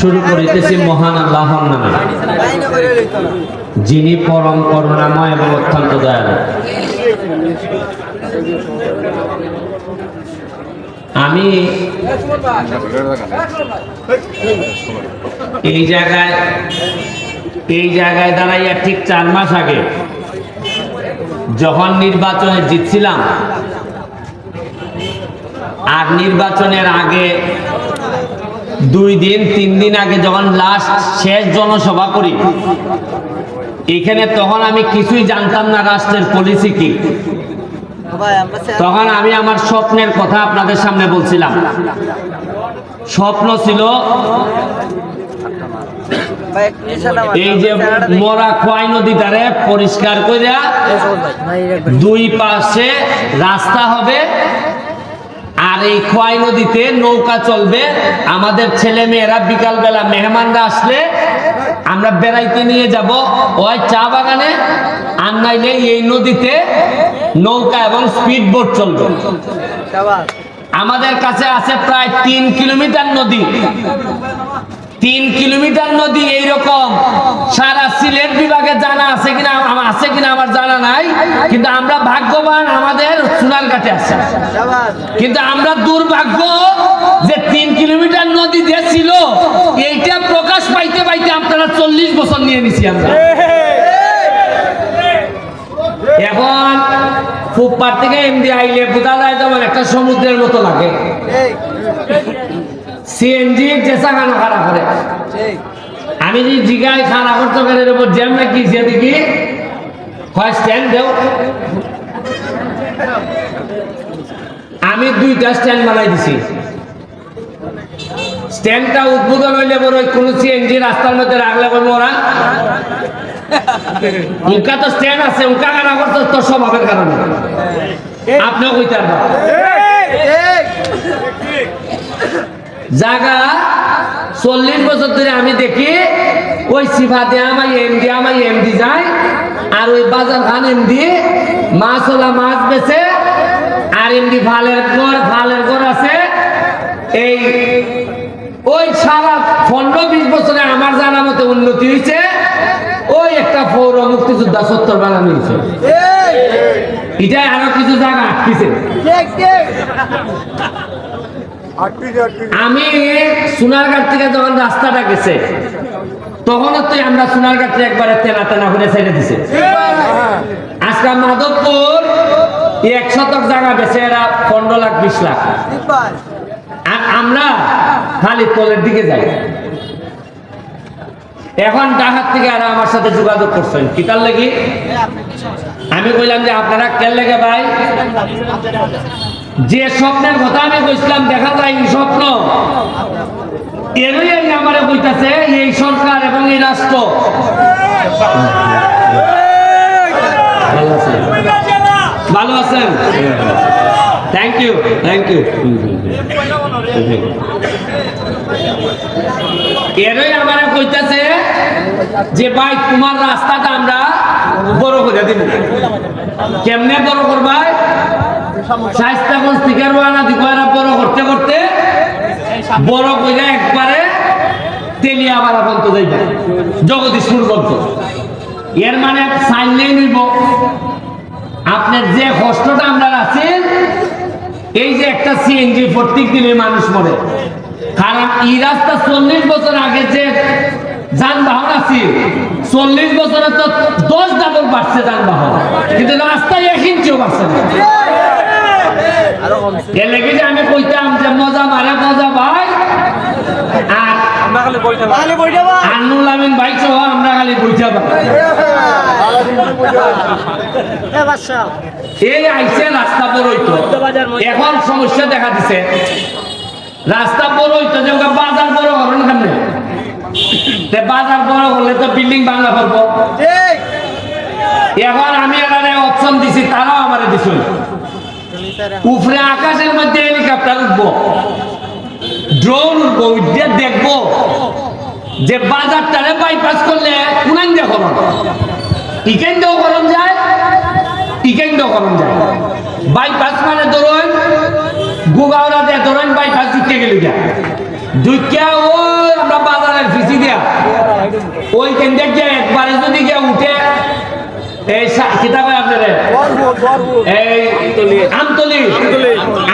শুরু করিতেছি মহান আল্লাহর নামে। যিনি পরম করুণাময় এবং অত্যন্ত দয়ালু। আমি এই জায়গায় এই জায়গায় দাঁড়াইয়া ঠিক চার মাস আগে যখন নির্বাচনে জিতছিলাম, আর নির্বাচনের আগে দুই দিন তিন দিন আগে যখন লাস্ট শেষ জনসভা করি এখানে তখন আমি কিছুই জানতাম না রাষ্ট্রের পলিসি কি। তখন আমি আমার স্বপ্নের কথা আপনাদের সামনে বলছিলাম। স্বপ্ন ছিল এই যে মরা খোয়াই নদীটারে পরিষ্কার কইরা দুই পাশে রাস্তা হবে আর এই খোয়াই নদীতে নৌকা চলবে। আমাদের ছেলে মেয়েরা বিকালবেলা মেহমানরা আসলে আমরা বেড়াইতে নিয়ে যাব। ওই চা বাগানে আর নাইলে এই নদীতে নৌকা এবং স্পিড বোট চলবে। আমাদের কাছে আছে প্রায় তিন কিলোমিটার নদী। তিন কিলোমিটার নদী এইরকম। সারা সিলেট বিভাগে জানা আছে কিনা কিনা আমার জানা নাই, কিন্তু আমরা ভাগ্যবান আমাদের সোনারঘাটে আছে। কিন্তু আমরা দুর্ভাগ্য যে তিন কিলোমিটার নদী যে ছিল, এইটা প্রকাশ পাইতে পাইতে আপনারা চল্লিশ বছর নিয়ে নিছি আমরা। এখন ফুটপার থেকে এমডি আইলে বোঝা যায় যেমন একটা সমুদ্রের মতো লাগে। সিএনজি চেষা খানা খারা করে। আমি যদি জিগায় খানা করতে পারে জ্যাম নাকি, সে দেখি হয় স্ট্যান্ড দেও। আমি দুইটা স্ট্যান্ড বানাই দিছি। স্ট্যান্ডটা উদ্বোধন হইলে বড় কোন সিএনজি রাস্তার মধ্যে রাখলে বলব ওরা, উনকা তো স্ট্যান্ড আছে, উনকা কানা করতে তোর স্বভাবের কারণে। আপনিও কইতে পারবেন জায়গা চল্লিশ বছর ধরে আমি দেখি, ওই সিফাতে আমার এমডি আমার এমডি যায় আর ওই বাজার খান এমডি মাছ ওলা মাছ বেছে আর এমডি ফালের ঘর ফালের ঘর আছে। এই ওই সারা পনেরো বিশ বছরে আমার জানা মতে উন্নতি হয়েছে ওই একটা পৌর মুক্তিযোদ্ধা সত্তর বানানো হয়েছে এটাই আরও কিছু জায়গা আটকিছে। আমি সোনারঘাট থেকে যখন রাস্তাটা গেছে তখন তো আমরা সোনারঘাট থেকে একবারে তেনা তেনা করে ছেড়ে দিছে। আজকে মাধবপুর এক শতক জায়গা বেছে এরা পনেরো লাখ বিশ লাখ। আর আমরা খালি তলের দিকে যাই। এখন ডাকাত থেকে আর আমার সাথে যোগাযোগ করছেন। কি তার লাগি? আমি কইলাম যে আপনারা কেন লেগে ভাই? যে স্বপ্নের কথা আমি কইছিলাম দেখা যায় স্বপ্ন। এরই এই আমারে কইতাছে এই সরকার এবং এই রাষ্ট্র। ভালো আছেন? থ্যাংক ইউ থ্যাংক ইউ এরই আমারে কইতাছে যে ভাই তোমার রাস্তাটা আমরা বড় করে দিব। কেমনে বড় করবাই স্বাস্থ্যগঞ্জ থেকে রোয়ানা দিব এরা বড় করতে করতে বড় করে একবারে তেলিয়া বাড়া পর্যন্ত যাইবে। জগদীশপুর পর্যন্ত এর মানে সাইনলেই নিব। আপনার যে কষ্টটা আমরা আছেন এই যে একটা সিএনজি প্রত্যেক দিনে মানুষ মরে। কারণ এই রাস্তা চল্লিশ বছর আগে যে যানবাহন আছে, চল্লিশ বছরে তো দশ ডাবল বাড়ছে যানবাহন। কিন্তু রাস্তায় এক ইঞ্চিও বাড়ছে না। এর লেগে যে আমি কইতাম যে মজা মারে মজা ভাই। আর আনুল আমিন ভাই সহ আমরা খালি বইটা এই আইসে রাস্তা বড় হইতো। এখন সমস্যা দেখা দিছে। রাস্তা বড় হইতো যে বাজার বড় কেমনে? তে বাজার বড় হলে তো বিল্ডিং বাংলা করব এখন আমি এখানে অপশন দিছি তারাও আমারে দিছিল উপরে আকাশের মধ্যে হেলিকপ্টার উঠবো। ড্রোন উঠবো উঠে দেখব যে বাজারটারে বাইপাস করলে উনান যায় ইকেন্দেও করণ যায়। বাইপাস মানে ধরুন গুগাওড়া দিয়ে ধরুন বাইপাস দিতে গেলে যায় দুইটা ও আমরা বাজারের ফিসি দিয়া ওই কেন্দ্রে একবারে যদি গিয়ে উঠে এই কিতাবে আমতলি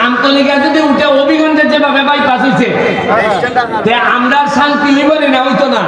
আমতলিকা যদি উঠে অভিগঞ্জের যেভাবে বাইপাস হয়েছে তে আমরা শান্তি লিবনি না হইতো না।